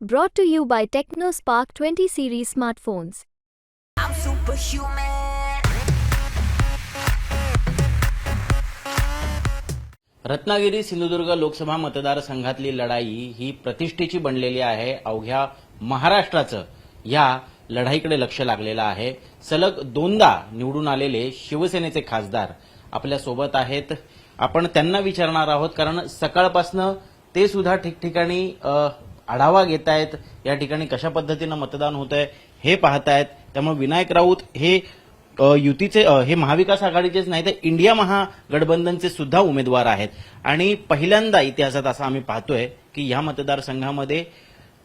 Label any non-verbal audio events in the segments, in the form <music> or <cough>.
Brought to you by TechnoSpark 20 series smartphones. I'm superhuman. Ratnagiri Sindhudurg Lok Sabha मतदारसंघातली लढाई ही प्रतिष्ठेची बनलेली आहे अवघ्या महाराष्ट्राचं या लढाईकडे लक्ष लागलेलं आहे सलग दोनदा निवडून आलेले शिवसेनेचे खासदार आपल्यासोबत आहेत आपण त्यांना विचारणार आहोत कारण सकाळपासनं ते सुद्धा ठिकठिकाणी आढावा घेत आहेत या ठिकाणी कशा पद्धतीनं मतदान होत आहे हे पाहतायत. त्यामुळे विनायक राऊत हे युतीचे हे महाविकास आघाडीचेच नाही तर इंडिया महागठबंधनचे सुद्धा उमेदवार आहेत. आणि पहिल्यांदा इतिहासात असं आम्ही पाहतोय की या मतदारसंघामध्ये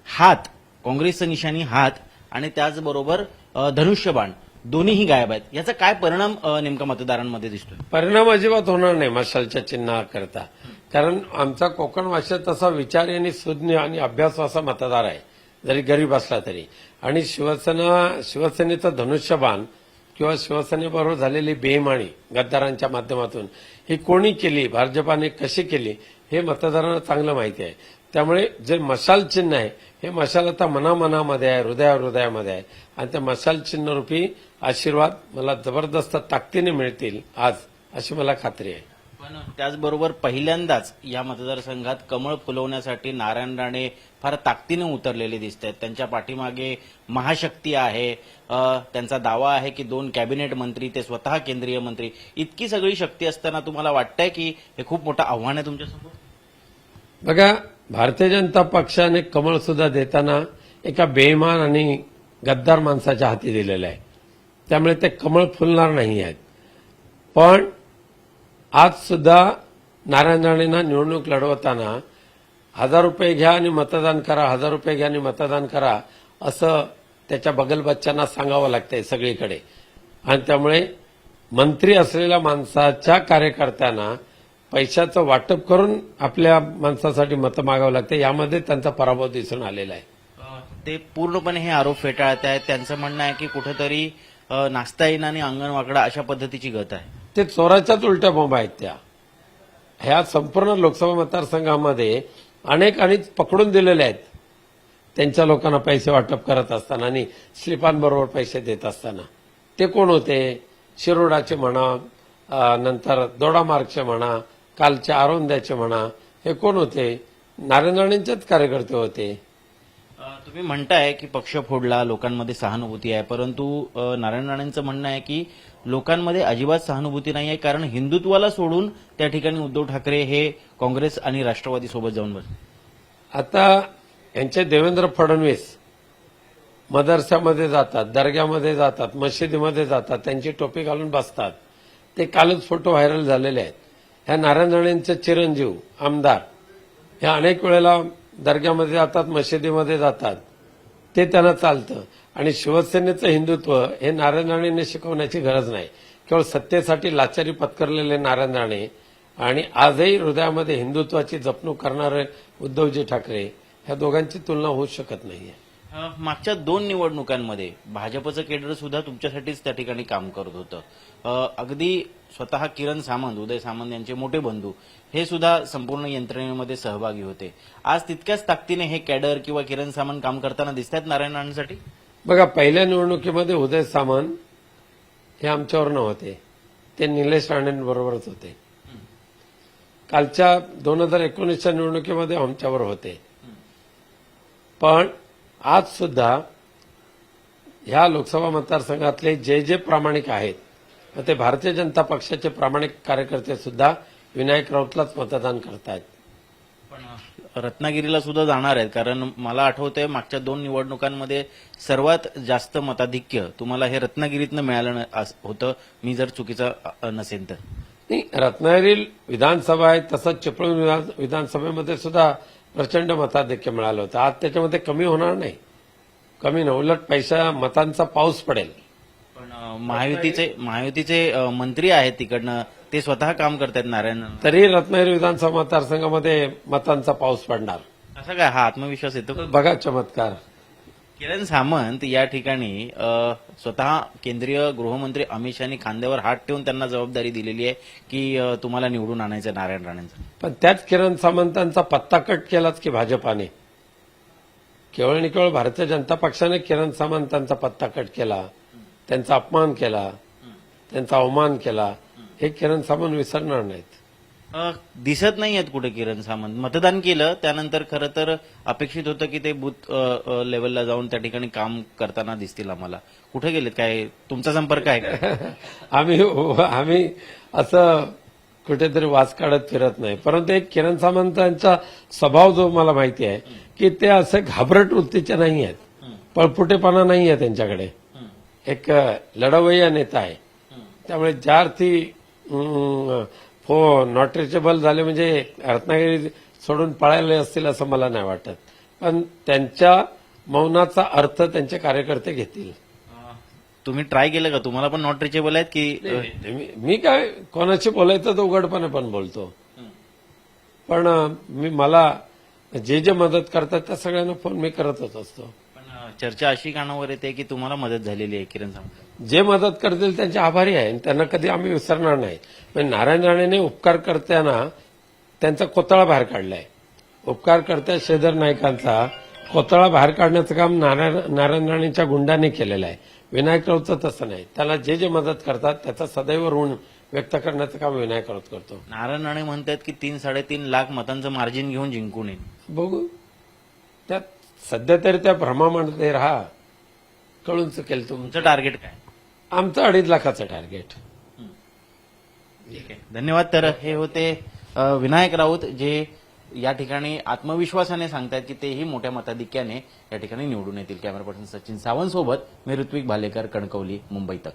हात काँग्रेसचं निशाणी हात आणि त्याचबरोबर धनुष्यबाण दोन्हीही गायब आहेत. याचा काय परिणाम नेमका मतदारांमध्ये दिसतोय? परिणाम अजिबात होणार नाही मशालच्या चिन्हाकरता. कारण आमचा कोकण भाषेत तसा विचारी आणि सुज्ञ आणि अभ्यास असा मतदार आहे. जरी गरीब असला तरी. आणि शिवसेना शिवसेनेचं धनुष्यबाण किंवा शिवसेनेबरोबर झालेली बेमाणी गद्दारांच्या माध्यमातून ही कोणी केली भाजपाने कशी केली हे मतदारांना चांगलं माहिती आहे. त्यामुळे जे मशाल चिन्ह आहे हे मशाल आता मनामनामध्ये आहे हृदया हृदयामध्ये आहे. आणि त्या मशाल चिन्हरूपी आशीर्वाद मला जबरदस्त ताकदीने मिळतील आज अशी मला खात्री आहे. पण त्याचबरोबर पहिल्यांदाच या मतदारसंघात कमळ फुलवण्यासाठी नारायण राणे फार ताकदीने उतरलेले दिसत आहेत. त्यांच्या पाठीमागे महाशक्ती आहे. त्यांचा दावा आहे की दोन कॅबिनेट मंत्री ते स्वतः केंद्रीय मंत्री इतकी सगळी शक्ती असताना तुम्हाला वाटतंय की हे खूप मोठं आव्हान आहे तुमच्यासमोर? बघा भारतीय जनता पक्षाने कमळ सुद्धा देताना एका बेईमान आणि गद्दार माणसाच्या हाती दिलेलं आहे. त्यामुळे ते कमळ फुलणार नाही आहेत. पण आज सुद्धा नारायण राणेंना निवडणूक लढवताना हजार रुपये घ्या आणि मतदान करा हजार रुपये घ्या आणि मतदान करा असं त्याच्या बगलबच्च्यांना सांगावं लागतंय सगळीकडे. आणि त्यामुळे मंत्री असलेल्या माणसाच्या कार्यकर्त्यांना पैशाचं वाटप करून आपल्या माणसासाठी मतं मागावं लागतं यामध्ये त्यांचा पराभव दिसून आलेला आहे. ते पूर्णपणे हे आरोप फेटाळत आहेत. त्यांचं म्हणणं आहे की कुठेतरी नाचता येईन आणि अंगण वाकडा अशा पद्धतीची गत आहे. ते चोराच्याच उलट्या बॉम्ब आहेत त्या. ह्या संपूर्ण लोकसभा मतदारसंघामध्ये अनेक आणि पकडून दिलेले आहेत. त्यांच्या लोकांना पैसे वाटप करत असताना आणि स्लिपांबरोबर पैसे देत असताना. ते कोण होते? शिरोडाचे म्हणा नंतर दोडामार्गचे म्हणा कालच्या आरोंद्याचे म्हणा हे कोण होते? नारायण राणेंचेच कार्यकर्ते होते. तुम्ही म्हणताय की पक्ष फोडला लोकांमध्ये सहानुभूती आहे परंतु नारायण राणेंचं म्हणणं आहे की लोकांमध्ये अजिबात सहानुभूती नाही आहे कारण हिंदुत्वाला सोडून त्या ठिकाणी उद्धव ठाकरे हे काँग्रेस आणि राष्ट्रवादी सोबत जाऊन बस आता यांचे देवेंद्र फडणवीस मदरसामध्ये जातात दर्ग्यामध्ये जातात मशिदीमध्ये जातात त्यांची टोपी घालून बसतात. ते कालच फोटो व्हायरल झालेले आहेत. ह्या नारायण राणेंचे चिरंजीव आमदार ह्या अनेक वेळेला दर्ग्यामध्ये जातात मशिदीमध्ये जातात. ते त्यांना चालतं. आणि शिवसेनेचं हिंदुत्व हे नारायण राणेंनी शिकवण्याची गरज नाही. केवळ सत्तेसाठी लाचारी पत्करलेले नारायण राणे आणि आजही हृदयामध्ये हिंदुत्वाची जपणूक करणारे उद्धवजी ठाकरे ह्या दोघांची तुलना होऊ शकत नाहीये. आहे मागच्या दोन निवडणुकांमध्ये भाजपचं केडर सुद्धा तुमच्यासाठीच त्या ठिकाणी काम करत होतं. अगदी स्वतः किरण सामंत उदय सामंत यांचे मोठे बंधू हे सुद्धा संपूर्ण यंत्रणेमध्ये सहभागी होते. आज तितक्याच ताकदीने हे कॅडर किंवा किरण सामंत काम करताना दिसत आहेत नारायण राणेसाठी? बघा पहिल्या निवडणुकीमध्ये उदय सामंत हे आमच्यावर नव्हते. ते निलेश राणेंबरोबरच होते. कालच्या दोन हजार एकोणीसच्या निवडणुकीमध्ये आमच्यावर होते. पण आज सुद्धा ह्या लोकसभा मतदारसंघातले जे जे प्रामाणिक आहेत ते भारतीय जनता पक्षाचे प्रामाणिक कार्यकर्ते सुद्धा विनायक राऊतलाच मतदान करतायत. पण रत्नागिरीला सुद्धा जाणार आहेत कारण मला आठवतंय मागच्या दोन निवडणुकांमध्ये सर्वात जास्त मताधिक्य तुम्हाला हे रत्नागिरीतनं मिळालं होतं मी जर चुकीचं अ, नसेन तर. नाही रत्नागिरी विधानसभा आहे तसंच चिपळूण विधान- विधानसभेमध्ये सुद्धा प्रचंड मताधिक्य मिळालं होतं. आज त्याच्यामध्ये कमी होणार नाही. कमी नाही. उलट पैसा मतांचा पाऊस पडेल. पण महायुतीचे महायुतीचे मंत्री आहेत तिकडनं. ते स्वतः काम करतायत नारायण. तरी रत्नागिरी विधानसभा मतदारसंघामध्ये मतांचा पाऊस पडणार. असं काय? हा आत्मविश्वास येतो? बघा चमत्कार. किरण सामंत या ठिकाणी स्वतः केंद्रीय गृहमंत्री अमित शहानी खांद्यावर हात ठेवून त्यांना जबाबदारी दिलेली आहे की तुम्हाला निवडून आणायचं नारायण राणेंचं. पण त्याच किरण सामंतांचा पत्ता कट केलाच की भाजपाने. केवळ आणि केवळ भारतीय जनता पक्षाने किरण सामंतांचा पत्ता कट केला त्यांचा अपमान केला त्यांचा अवमान केला हे किरण सामंत विसरणार नाहीत. अ, दिसत नाही आहेत कुठे किरण सामंत. मतदान केलं त्यानंतर खरं तर अपेक्षित होतं की ते बूथ अ, अ, लेवलला जाऊन त्या ठिकाणी काम करताना दिसतील आम्हाला. कुठे गेलेत? काय तुमचा संपर्क आहे का? <laughs> आम्ही आम्ही असं कुठेतरी वास काढत फिरत नाही. परंतु एक किरण सामंतांचा स्वभाव जो मला माहिती आहे की ते असे घाबरट वृत्तीचे नाही आहेत. पळपुटेपणा नाही आहे त्यांच्याकडे. एक लढवय्या नेता आहे. त्यामुळे ज्या अर्थी अं, फो नॉट रिचेबल झाले म्हणजे रत्नागिरी सोडून पळायला असतील असं मला नाही वाटत. पण त्यांच्या मौनाचा अर्थ त्यांचे कार्यकर्ते घेतील. तुम्ही ट्राय केलं का? तुम्हाला पण नॉट रिचेबल आहेत की मी मी काय कोणाशी बोलायचं तर उघडपणे पण बोलतो. पण अं, मी मला जे जे मदत करतात त्या सगळ्यांना फोन मी करतच असतो. पण अ, चर्चा अशी कानावर येते की तुम्हाला मदत झालेली आहे किरण सामंत जे मदत करतील त्यांचे आभारी आहे. आणि त्यांना कधी आम्ही विसरणार नाही. पण नारायण राणेने उपकार करताना त्यांचा कोतळा बाहेर काढलाय. उपकार करत्या श्रीधर नाईकांचा कोतळा बाहेर काढण्याचं काम नारायण नारायण राणेंच्या गुंडाने केलेलं आहे. विनायक राऊतचं तसं नाही. त्याला जे जे मदत करतात त्याचा सदैव ऋण व्यक्त करण्याचं काम विनायक राऊत करतो. नारायण राणे म्हणतात की तीन साडेतीन लाख मतांचं मार्जिन घेऊन जिंकून येईल बघू. त्यात सध्या तरी त्या भ्रमामध्ये राहा. कळून चुकेल तुम तुमचं टार्गेट काय? आमचं अडीच लाखाचं टार्गेट ठीक आहे. धन्यवाद. तर हे होते अ, विनायक राऊत जे या ठिकाणी आत्मविश्वासाने सांगतायत की तेही मोठ्या मताधिक्याने या ठिकाणी निवडून येतील. कॅमेरा पर्सन सचिन सावंत सोबत मी ऋत्विक भालेकर कणकवली मुंबई तक.